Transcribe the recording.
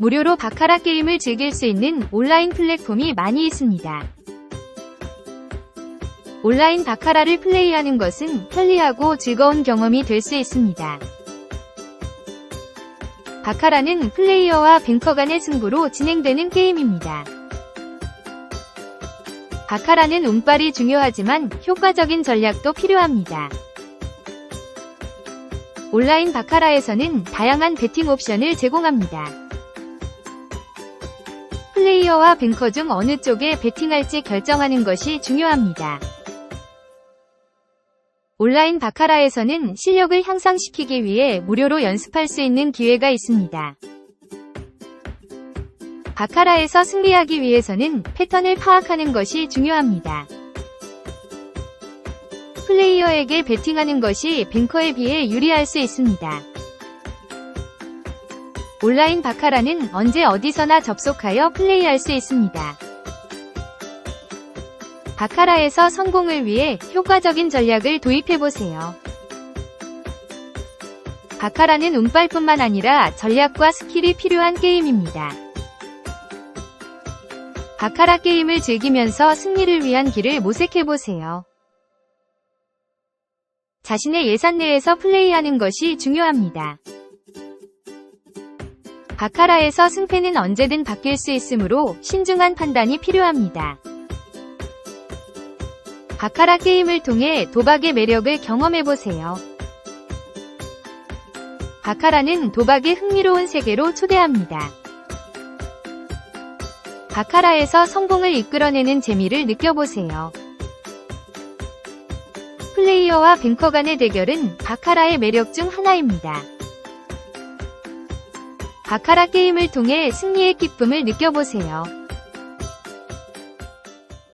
무료로 바카라 게임을 즐길 수 있는 온라인 플랫폼이 많이 있습니다. 온라인 바카라를 플레이하는 것은 편리하고 즐거운 경험이 될 수 있습니다. 바카라는 플레이어와 뱅커 간의 승부로 진행되는 게임입니다. 바카라는 운빨이 중요하지만 효과적인 전략도 필요합니다. 온라인 바카라에서는 다양한 베팅 옵션을 제공합니다. 플레이어와 뱅커 중 어느 쪽에 베팅할지 결정하는 것이 중요합니다. 온라인 바카라에서는 실력을 향상시키기 위해 무료로 연습할 수 있는 기회가 있습니다. 바카라에서 승리하기 위해서는 패턴을 파악하는 것이 중요합니다. 플레이어에게 베팅하는 것이 뱅커에 비해 유리할 수 있습니다. 온라인 바카라는 언제 어디서나 접속하여 플레이할 수 있습니다. 바카라에서 성공을 위해 효과적인 전략을 도입해보세요. 바카라는 운빨뿐만 아니라 전략과 스킬이 필요한 게임입니다. 바카라 게임을 즐기면서 승리를 위한 길을 모색해보세요. 자신의 예산 내에서 플레이하는 것이 중요합니다. 바카라에서 승패는 언제든 바뀔 수 있으므로 신중한 판단이 필요합니다. 바카라 게임을 통해 도박의 매력을 경험해보세요. 바카라는 도박의 흥미로운 세계로 초대합니다. 바카라에서 성공을 이끌어내는 재미를 느껴보세요. 플레이어와 뱅커 간의 대결은 바카라의 매력 중 하나입니다. 바카라 게임을 통해 승리의 기쁨을 느껴보세요.